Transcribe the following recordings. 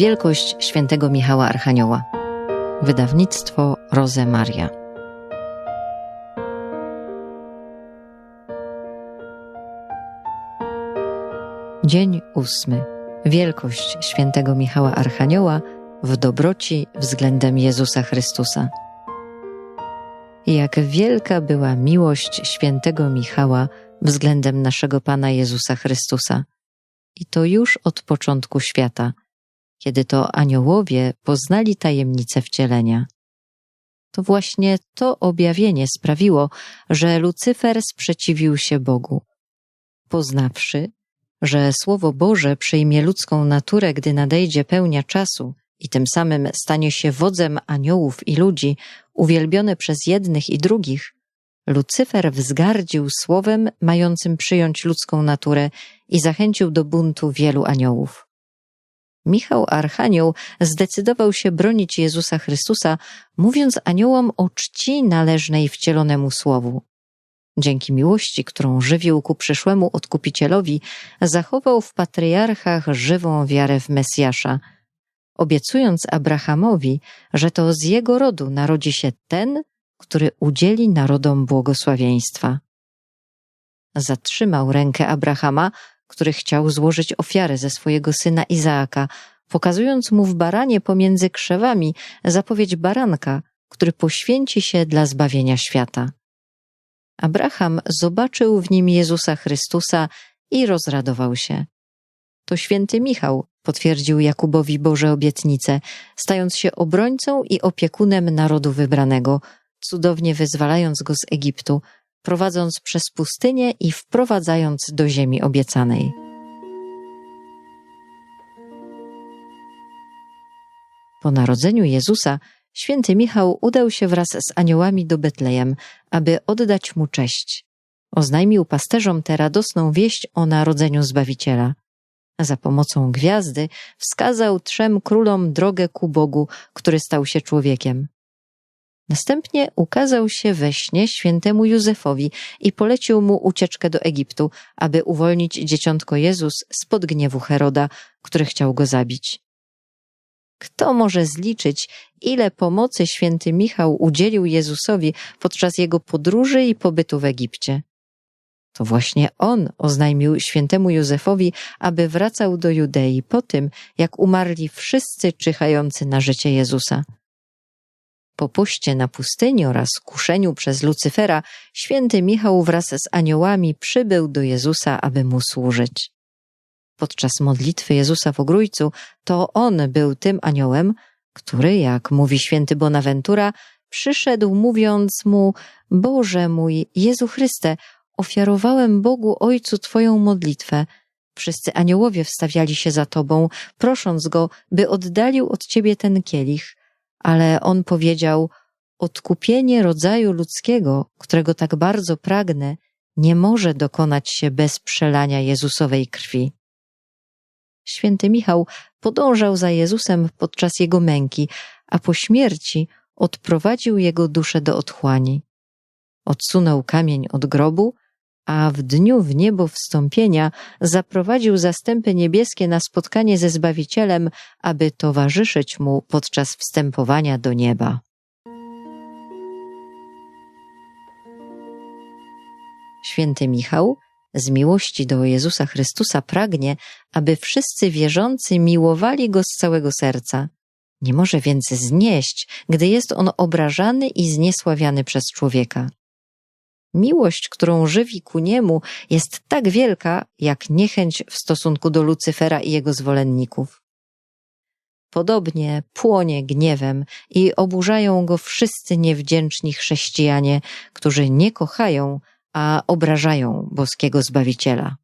Wielkość świętego Michała Archanioła. Wydawnictwo Roze Maria. Dzień ósmy. Wielkość świętego Michała Archanioła w dobroci względem Jezusa Chrystusa. Jak wielka była miłość świętego Michała względem naszego Pana Jezusa Chrystusa. I to już od początku świata, kiedy to aniołowie poznali tajemnicę wcielenia. To właśnie to objawienie sprawiło, że Lucyfer sprzeciwił się Bogu. Poznawszy, że Słowo Boże przyjmie ludzką naturę, gdy nadejdzie pełnia czasu i tym samym stanie się wodzem aniołów i ludzi, uwielbione przez jednych i drugich, Lucyfer wzgardził słowem mającym przyjąć ludzką naturę i zachęcił do buntu wielu aniołów. Michał Archanioł zdecydował się bronić Jezusa Chrystusa, mówiąc aniołom o czci należnej wcielonemu słowu. Dzięki miłości, którą żywił ku przyszłemu odkupicielowi, zachował w patriarchach żywą wiarę w Mesjasza, obiecując Abrahamowi, że to z jego rodu narodzi się ten, który udzieli narodom błogosławieństwa. Zatrzymał rękę Abrahama, który chciał złożyć ofiarę ze swojego syna Izaaka, pokazując mu w baranie pomiędzy krzewami zapowiedź baranka, który poświęci się dla zbawienia świata. Abraham zobaczył w nim Jezusa Chrystusa i rozradował się. To święty Michał potwierdził Jakubowi Boże obietnice, stając się obrońcą i opiekunem narodu wybranego, cudownie wyzwalając go z Egiptu, prowadząc przez pustynię i wprowadzając do ziemi obiecanej. Po narodzeniu Jezusa święty Michał udał się wraz z aniołami do Betlejem, aby oddać mu cześć. Oznajmił pasterzom tę radosną wieść o narodzeniu Zbawiciela. Za pomocą gwiazdy wskazał trzem królom drogę ku Bogu, który stał się człowiekiem. Następnie ukazał się we śnie świętemu Józefowi i polecił mu ucieczkę do Egiptu, aby uwolnić dzieciątko Jezus spod gniewu Heroda, który chciał go zabić. Kto może zliczyć, ile pomocy święty Michał udzielił Jezusowi podczas jego podróży i pobytu w Egipcie? To właśnie on oznajmił świętemu Józefowi, aby wracał do Judei po tym, jak umarli wszyscy czyhający na życie Jezusa. Po puście na pustyni oraz kuszeniu przez Lucyfera, święty Michał wraz z aniołami przybył do Jezusa, aby mu służyć. Podczas modlitwy Jezusa w ogrójcu to on był tym aniołem, który, jak mówi święty Bonaventura, przyszedł mówiąc mu: Boże mój, Jezu Chryste, ofiarowałem Bogu Ojcu Twoją modlitwę. Wszyscy aniołowie wstawiali się za Tobą, prosząc go, by oddalił od Ciebie ten kielich ale on powiedział: Odkupienie rodzaju ludzkiego, którego tak bardzo pragnę, nie może dokonać się bez przelania Jezusowej krwi. Święty Michał podążał za Jezusem podczas jego męki, a po śmierci odprowadził jego duszę do otchłani. Odsunął kamień od grobu, a w dniu w niebo wstąpienia zaprowadził zastępy niebieskie na spotkanie ze Zbawicielem, aby towarzyszyć mu podczas wstępowania do nieba. Święty Michał z miłości do Jezusa Chrystusa pragnie, aby wszyscy wierzący miłowali Go z całego serca. Nie może więc znieść, gdy jest on obrażany i zniesławiany przez człowieka. Miłość, którą żywi ku niemu, jest tak wielka, jak niechęć w stosunku do Lucyfera i jego zwolenników. Podobnie płonie gniewem i oburzają go wszyscy niewdzięczni chrześcijanie, którzy nie kochają, a obrażają boskiego Zbawiciela.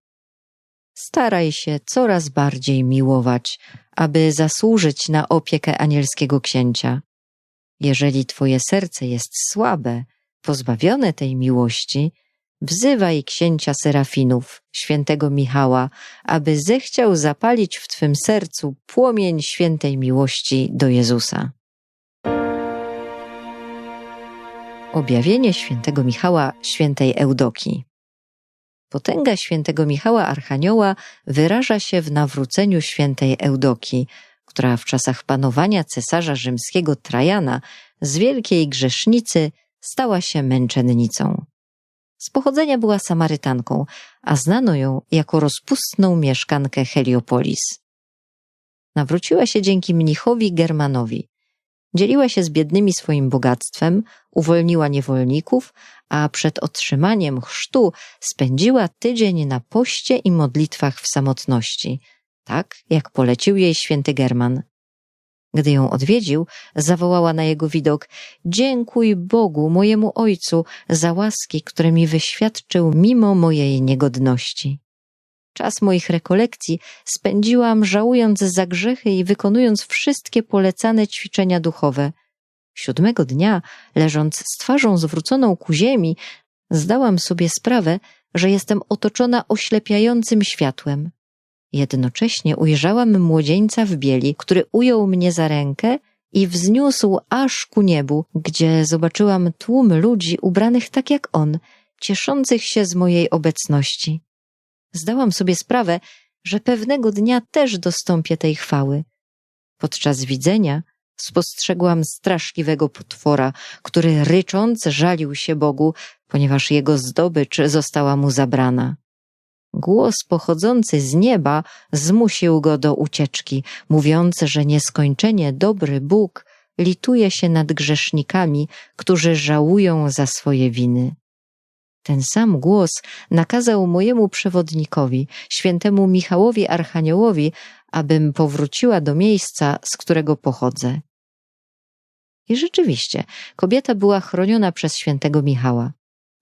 Staraj się coraz bardziej miłować, aby zasłużyć na opiekę anielskiego księcia. Jeżeli twoje serce jest słabe, pozbawione tej miłości, wzywaj księcia Serafinów, świętego Michała, aby zechciał zapalić w twym sercu płomień świętej miłości do Jezusa. Objawienie świętego Michała świętej Eudoki. Potęga świętego Michała Archanioła wyraża się w nawróceniu świętej Eudoki, która w czasach panowania cesarza rzymskiego Trajana z wielkiej grzesznicy stała się męczennicą. Z pochodzenia była Samarytanką, a znano ją jako rozpustną mieszkankę Heliopolis. Nawróciła się dzięki mnichowi Germanowi. Dzieliła się z biednymi swoim bogactwem, uwolniła niewolników, a przed otrzymaniem chrztu spędziła tydzień na poście i modlitwach w samotności, tak jak polecił jej święty German. Gdy ją odwiedził, zawołała na jego widok: Dziękuj Bogu, mojemu ojcu, za łaski, które mi wyświadczył mimo mojej niegodności. Czas moich rekolekcji spędziłam żałując za grzechy i wykonując wszystkie polecane ćwiczenia duchowe. Siódmego dnia, leżąc z twarzą zwróconą ku ziemi, zdałam sobie sprawę, że jestem otoczona oślepiającym światłem. Jednocześnie ujrzałam młodzieńca w bieli, który ujął mnie za rękę i wzniósł aż ku niebu, gdzie zobaczyłam tłum ludzi ubranych tak jak on, cieszących się z mojej obecności. Zdałam sobie sprawę, że pewnego dnia też dostąpię tej chwały. Podczas widzenia spostrzegłam straszliwego potwora, który rycząc żalił się Bogu, ponieważ jego zdobycz została mu zabrana. Głos pochodzący z nieba zmusił go do ucieczki, mówiąc, że nieskończenie dobry Bóg lituje się nad grzesznikami, którzy żałują za swoje winy. Ten sam głos nakazał mojemu przewodnikowi, świętemu Michałowi Archaniołowi, abym powróciła do miejsca, z którego pochodzę. I rzeczywiście, kobieta była chroniona przez świętego Michała.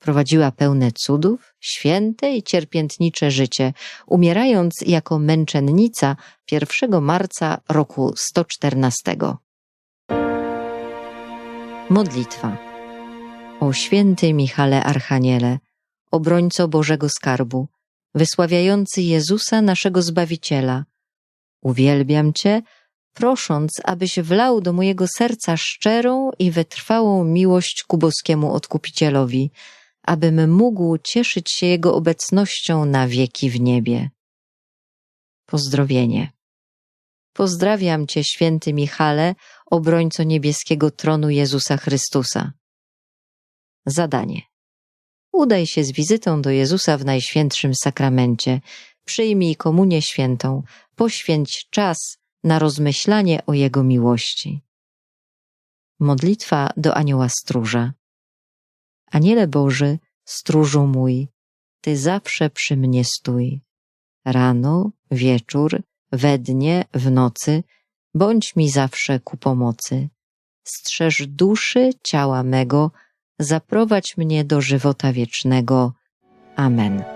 Prowadziła pełne cudów, święte i cierpiętnicze życie, umierając jako męczennica 1 marca roku 114. Modlitwa. O święty Michale Archaniele, obrońco Bożego Skarbu, wysławiający Jezusa naszego Zbawiciela, uwielbiam Cię, prosząc, abyś wlał do mojego serca szczerą i wytrwałą miłość ku boskiemu Odkupicielowi, abym mógł cieszyć się Jego obecnością na wieki w niebie. Pozdrowienie. Pozdrawiam Cię, święty Michale, obrońco niebieskiego tronu Jezusa Chrystusa. Zadanie. Udaj się z wizytą do Jezusa w Najświętszym Sakramencie, przyjmij komunię świętą, poświęć czas na rozmyślanie o Jego miłości. Modlitwa do Anioła Stróża. Aniele Boży, stróżu mój, Ty zawsze przy mnie stój. Rano, wieczór, we dnie, w nocy, bądź mi zawsze ku pomocy. Strzeż duszy, ciała mego, zaprowadź mnie do żywota wiecznego. Amen.